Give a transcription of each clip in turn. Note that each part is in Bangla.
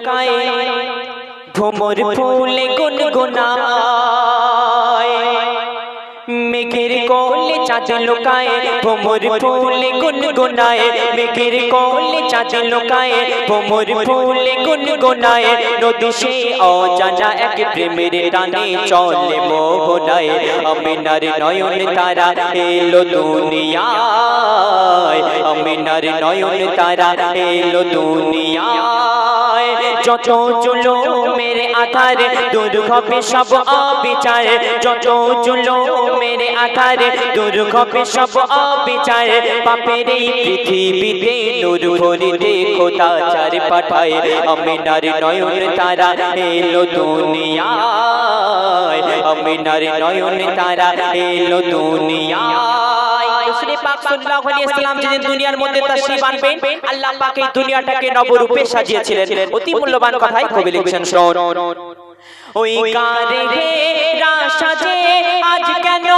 লুকায়। ভোমর ফুলে গুনগুনায়। মেঘের কোলে চাঁদ লুকায়। ভোমর ফুলে গুনগুনায়। মেঘের কোলে চাঁদ লুকায়। ভোমর ফুলে গুনগুনায়। নদী সে অজানা এক প্রেমের টানে চলে মোহনায়। আমিনার নয়ন তারা এলো দুনিয়ায়। আমিনার নয়ন তারা এলো দুনিয়ায়। যত চুলো মেরে আধার দূর হবে সব অবিচার। যত চুলো মেরে আধার দূর হবে সব অবিচার। পাপের এই পৃথিবীতে নূর ভরিতে খোদা চার পাঠায়। আমিনার নয়ন তারা এলো দুনিয়ায়। আমিনার নয়ন তারা এলো পাক সাল্লাল্লাহু আলাইহি ওয়াসাল্লাম যেদিন দুনিয়ার মধ্যে তাশরীফ আনবেন আল্লাহ পাক এই দুনিয়াটাকে নবরূপে সাজিয়েছিলেন। অতি মূল্যবান কথাই কবি লিখছেন। শুনুন ওই কারে হে রাশাজে আজ কেন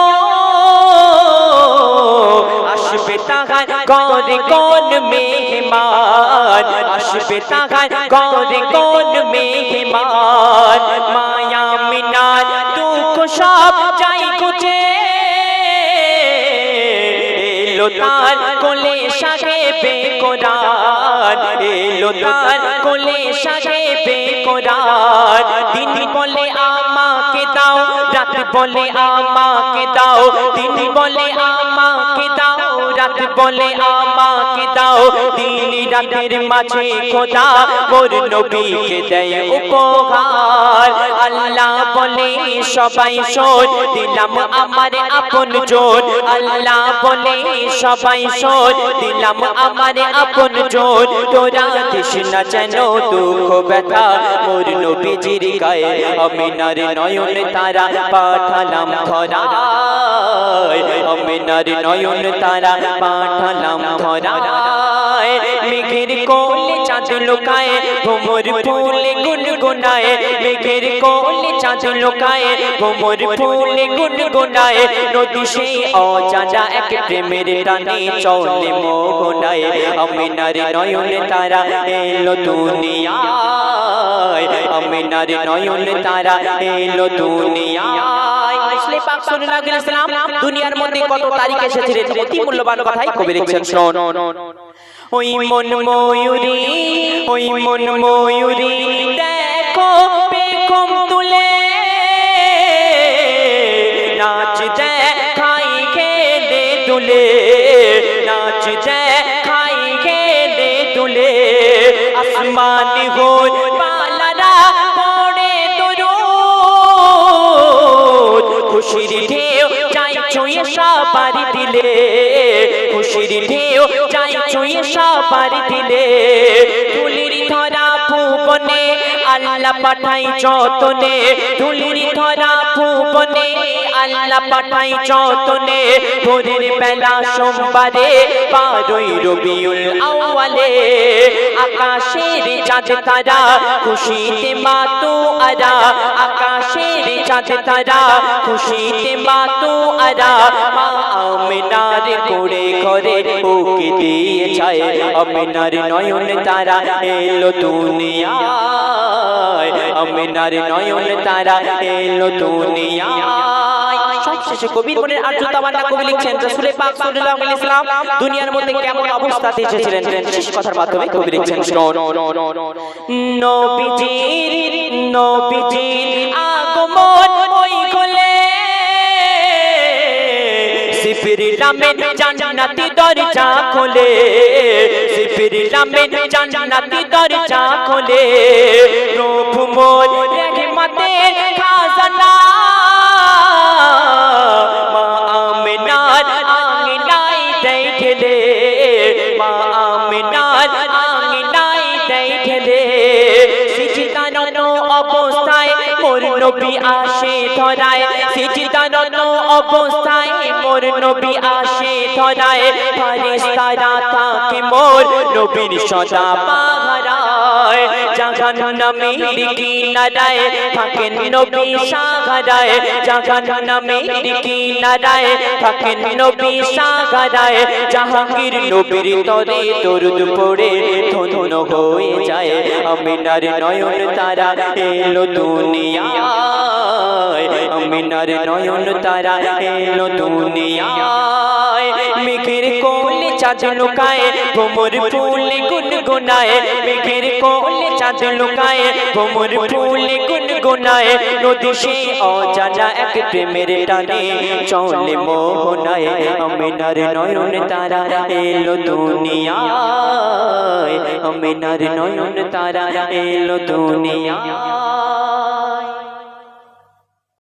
আসবে তাহার গরে কোন মেহমান আসবে তাহার গরে কোন মেহমান মায়া মিনার দুঃখ সব যাই গুছে এলো তার কোলে সাগে বেকরার, এলো তার কোলে সাগে বেকরার। দিন বলে আমাকে দাও, রাত বলে আমাকে দাও, দিন বলে আমাকে দাও। রাত বলে আমাকে দাও। দিন রাতের মাঝে খোদা, মোর নবীকে দেয় উপহার। আল্লাহ বলে, সবাই শোন, দিলাম আমার আপন জোর। আল্লাহ বলে, সবাই শোন, দিলাম আমার আপন জোর। তোরা দিস যেন দুঃখ, ব্যথা, মোর নবীজির গায়ে। অমিনার নয়ন তারা পাঠালাম ধরায়। অমিনার নয়ন তারা পাঠালাম ধরায়। মেঘের কোলে চাঁদ লুকায়, ভোমর ফুলে গুনগুনায়। মেঘের কোলে চাঁদ লুকায়, ভোমর ফুলে গুনগুনায়। নদী সে অজানা এক প্রেমের টানে চলে মোহনায়। আমিনার নয়ন তারা এলো দুনিয়ায়। আমিনার নয়ন তারা এলো দুনিয়ায়। পাক সাল্লাল্লাহু আলাইহি দুনিয়ার মধ্যে কত তারিখ এসেছিলেন অতি মূল্যবান কথাই কবি লিখছেন শুনুন ওই মন ময়ূরী, ওই মন ময়ূরী, দেখো পেখম তুলে। নাচ দেখাই খেলে দুলে, নাচ দেখাই খেলে দুলে। আসমান হই সবার দিলে, খুশির ঢেউ চাই ছুঁয়ে সবার দিলে। তুলির ধরা ভুবনে আল্লাহ পাঠাই যতনে তুলির ধরা ভুবনে আল্লাহ পাঠাই যতনে। ভোরের বেলা সোমবারে বারোই রবিউল আউয়ালে, আকাশের চাঁদ তারা খুশিতে মাতু আরা। আকাশের চাঁদ তারা খুশিতে মাতু আরা, মা আমিনার করে করে ওকে দিয়ে যায়। আমিনার নয়ন তারা এলো দুনিয়ায়। আমিনার নয়ন তারা এলো দুনিয়ায়। সবশেষে কবির মনের আর্য তামান্না কবি লিখছেন রাসূল পাক সাল্লাল্লাহু আলাইহি ওয়াসাল্লাম দুনিয়ার মধ্যে কেমন অবস্থাতে এসেছিলেন শেষ কথার মাধ্যমে কবি লিখছেন নবীজির নবীজির রহমতের খাজানা মা আমিনার আঙিনায় দেই ঠেলে মা আমিনার আঙিনায় দেই ঠেলে সিজদানত অবস্থায় মোর নবী আসে ধরায়। সিজদানত অবস্থায় মোর নবী আসে ধরায়। ফারিস্তারা তাকে মোর নবীর সদা পাহারা জাহান নামের কিনারায় থাকেন নবী সাগরায়। জাহান নামের কিনারায় থাকেন নবী সাগরায়। জাহাঙ্গীর নবীর তরে দরুদ পড়ে, ধন্য হয়ে যায়। আমিনার নয়ন তারা এলো দুনিয়ায়। আমিনার নয়ন তারা এলো দুনিয়ায়। মেঘের কোলে চাঁদ লুকায়, ভোমর ফুলে গুনগুনায় মেঘের কোলে চাঁদ লুকায়, কোমর ফুলে গুনগুনায় নদী সে অজানা এক প্রেমের টানে, চলে মোহনায়, আমিনার নয়ন তারা এলো দুনিয়ায়, আমিনার নয়ন তারা এলো দুনিয়ায়।